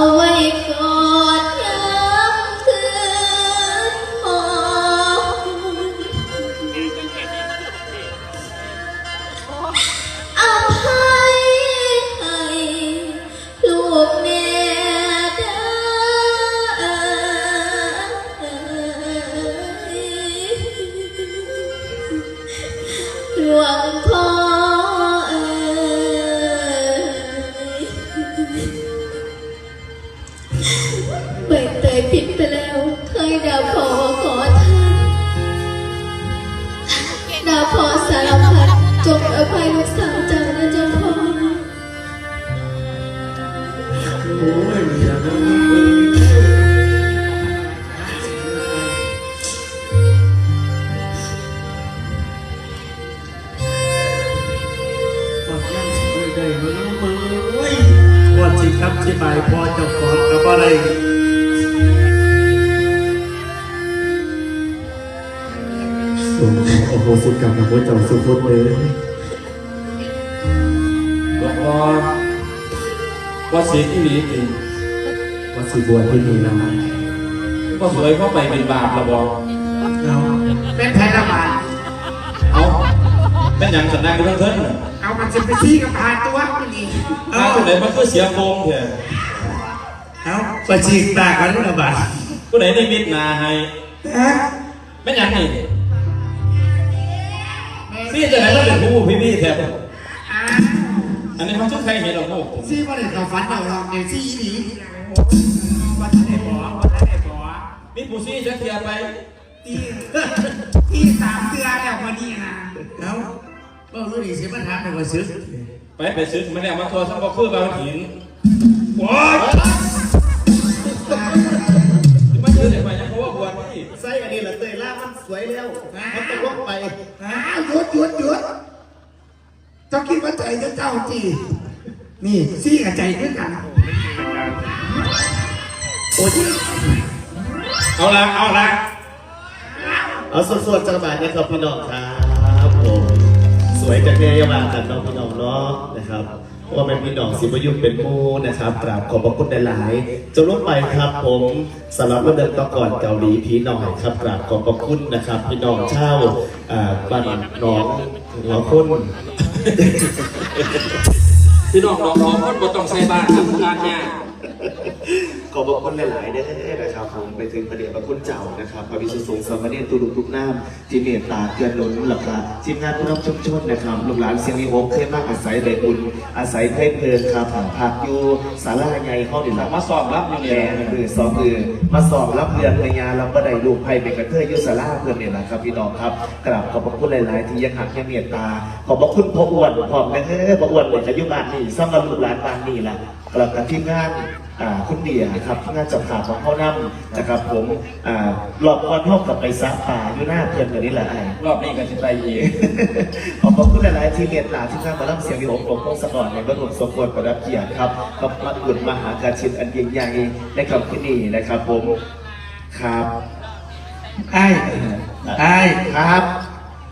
ไยผิดไปแล้วเคยด่าพอขอท่านด่าพอสารพัดจงอภัยลูกสาวเจ้านะเจ้าพ่อโอ้ยอย่ามาความยังสิไม่ได้มาน้องมือโอ้ยวันสิครับสิบายพอจ้าขอกับอะไร ส่งขอโอโหสิกรรมกับพระเจ้าสุคตเลยหลวงพ่อว่าสีที่หลีจริงวัดสิบวที่นี่นะว่าสวยเข้าไปเป็นบาประบอกเอาเป็นแพ้ละบาทเอาเป็นอย่างสันดานกันเพิ่นน่ะเอามันจะไปชี้กับพาตัวมันอีกมาตัวไหนมันก็เสียโกงเถอะเอาไปฉีกตากันละบาทผู้ไหนได้มิดนาให้ฮะเป็นอย่างนี้ พี่จะไหนต้องเป็นผู้พี่พี่แทบอันนี้มันทุกใครเห็นหรอกพวกผมซี่บ่ได้กับฟันเราเราเนี่ยซี่อีหลีวัดไหนบ่วัดไหนบ่มีผู้ซี่จะเคลียร์ไปตีตีสามเดือนแล้ววันนี้นะเอาเบ้ารู้ดีเสียปัญหาในวันซื้อไปไปซื้อไม่ได้เอามาทัวร์ทั้งบ่คือบางหินโอ้ยมาซื้อเดี๋ยวไปยังเพราะว่าบวชที่ไส้อันนี้แหละเตยล่ามันสวยแล้วมันตกลงไปอ้าวหยุดหยุดหยุดเจ้าคิดว่าใจจะเจ้าจีนี่ซี่กับใจด้วยกันโอ้ยเอาละเอาละเอาสวดๆจังหวะนะครับพี่น้องครับผมสวยจากเนี่ยอยามากันน้องพี่น้องเนาะนะครับว่าเป็นพี่น้องสิบยุคเป็นผู้นะครับกราบขอบพระคุณหลายๆจะลงไปครับผมสำหรับวันเดินต่อก่อนเกาหลีพี่น้องครับกราบขอบพระคุณนะครับ พี่น้องเช่าอ่าบ้านหน้องหัวคุณ พี่น้องน้องน้องคนบ่ต้องใส่บ้านทำงานยาก ขอบพระคุณหลายๆเด้อนะครับผมไปถึงประเดี๋ยวพระคุณเจ้านะครับพระวิสุทธิ์สามเณรตุลุทุกน้ำที่เมตตาเกื้อหนุนหลักการทีมงานผู้นำชุมชนนะครับลูกหลานเสียงวิหกเคยมาอาศัยได้บุญอาศัยเพลิดเพลินครับพักอยู่ศาลาใหญ่ห้องนี่แหละมาสอบรับอยู่แหเนี่ยน่มือสองมือมาสอบรับเรือนพญารับบันไดลูกไผ่เป็นกระเทยอยุสลาเพื่อนเนี่ยนะครับพี่น้องครับกราบขอบพระคุณหลาย ๆ ที่ยังหักยังเมตตาขอบพระคุณพ่ออ้วนพร้อมนะเฮ้อพ่ออ้วนเลยอายุบ้านนี่สำหรับลูกหลานบ้านนี่ล่ะ กลับกับทีมงานอ่าคุณเดียครับที่งานจับขาของเขานำนะครับผมอ่าหลอกวันห้องกับไปซักป่าอยู่หน้าเพื่อนกันนี่แหละไอ้รอบนี้ก็จะไปอีก ขอบคุณหลายๆที่เรียนตาที่ข้างมารับเสียงวิหกผมพงศกรในบรมสมควรประดับเกียรติครับกับมาอุดมหาการชินอันยิ่งใหญ่ในคำที่นี่นะครับผมครับไอ้ไอ้ครับ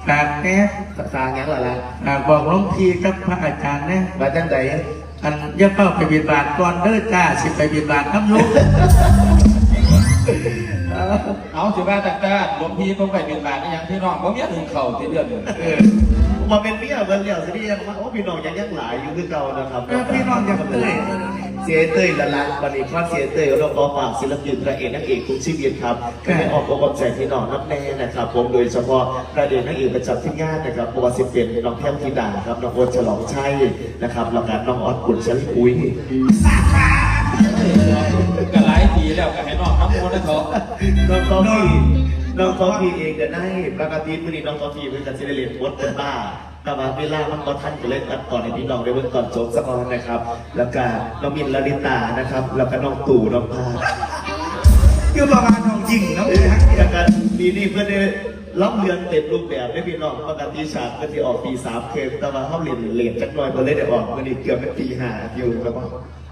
ฝากแน่ตางั้นเหรอล่ะฝากบอกหลวงพี่กับพระอาจารย์นะมาจังใด อันอย่าเป้าไปบินบาทก่อนเด้อจ้าสิไปบินบาทน้ำลูกเอาสิว่าแต่แต่หลวงพี่ต้องไปเป็นบาทนี่ยังพี่น้องผมยังถึงเข่าที่เดือนหนึ่งเออมาเป็นเมียเบิ่นแล้วสิยังว่าโอ้พี่น้องยังยังหลายอยู่คือเก่านะครับเออพี่น้องอย่าเต้ยเสียเต้ยละละวันนี้ความเสียเต้ยเราขอฝากศิลปินพระเอกนางเอกทุกชีวิตครับก็ให้ออกอกออกใจพี่น้องนับแน่นะครับ ผมโดยเฉพาะประเด็นนางเอกประจำที่งานนะครับเพราะว่าสิเป็นน้องแก้มธิดาครับน้องโอ๊ตฉลองชัยนะครับแล้วก็น้องออดกุลชลิปุ้ยก็หลายปีแล้วก็ให้น้องน้ำมูลนะเขาน้องกอฟี่น้องกอฟี่เองเดี๋ยวได้ปกติมื่อนี้น้องกอฟี่เพิ่งจะได้เรียนโพสเป็นบ้า แต่ว่าเวลามันก็ทันก็เลยตัดก่อนให้พี่น้องได้เบิ่งก่อนจบสักก่อนนะครับ แล้วก็น้องมินลลิตานะครับ แล้วก็น้องตู่น้องพาคือประมาณของยิงน้ำเลยฮะแล้วก็ปีนี้เพื่อนได้รับเรือนเต็มรูปแบบได้พี่น้องปกติฉากก็ที่ออกปีสามเคมแต่ว่าเขาเรียนเรียนจักหน่อยเพื่อนเลยได้ออกมันนี้เกือบเป็นปีห้าอยู่แล้วก็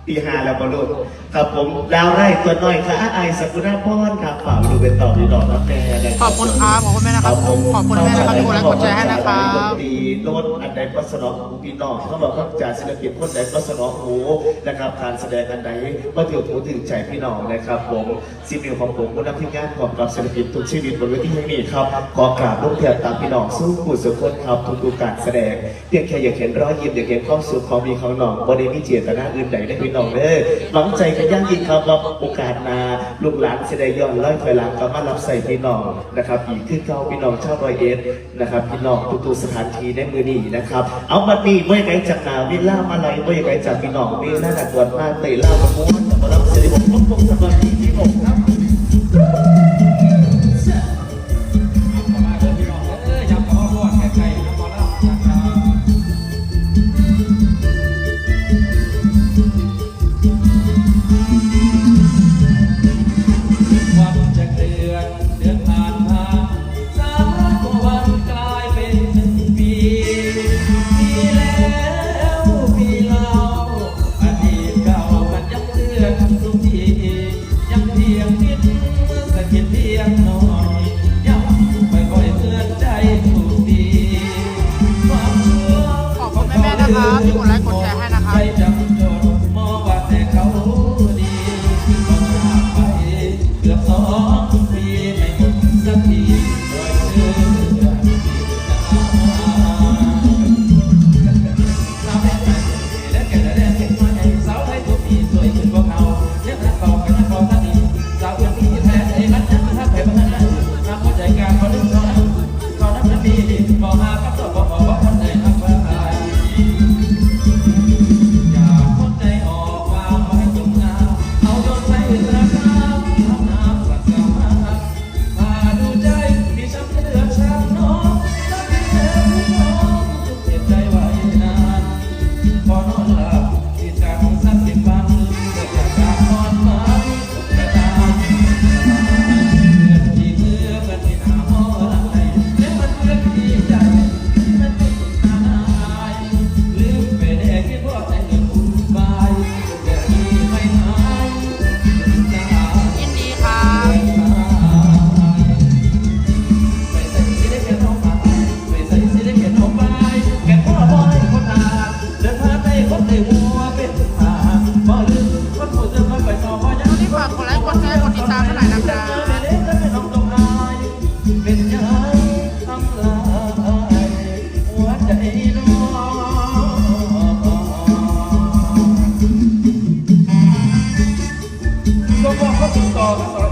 ปีหาแล้วบอลลูนครับผมดาวไร่ตัวน้อยค่ะไอายสักุณาพรครับฝากดูเป็นต่อพี่น้องครับแม่นะขอบคุณครับขอบคุณแม่นะครับขอบคุณแม่นะครับที่กดไลค์กดแชร์ให้นะครับ ดีโน้ตอันใดก็สนองหูพี่น้องเขาบอกว่าจากศิลปินคนใดก็สนองหูนะครับการแสดงอันใดก็ถือหูถึงใจพี่น้องนะครับผมซีนิวของผมผู้นำทีมงานของกับศิลปินทุกชีวิตบนเวทีแห่งนี้ครับขอกราบลูกเถื่อนตามพี่น้องสู้ผู้สุขคนครับทุกๆการแสดงเพียงแค่อยากเห็นรอยยิ้มอยากเห็นความสุขของมีของน้องบริมีเจตนาอื่นใดได้พี่น้องเด้อหวังใจกันยั่งยืนครับรับโอกาสหนาลูกหลานเสด็จย้อนร้อยถอยหลังก็มารับใส่พี่น้องนะครับอีกขึ้นเก้าพี่น้องชาวร้อยเอ็ดนะครับพี่น้องทุกๆสถานที่ในมือนี้นะครับ เอามาดีเมื่อไงจากหนาวิล่ามาลัยเมื่อไงจากพี่น้องวิลล่าหนักวนมาเตะล่ามาม้วนมารับเสด็จผมพบสมาธิที่ผมครับ นะครับที่กดไลค์กดแชร์ให้นะครับ love.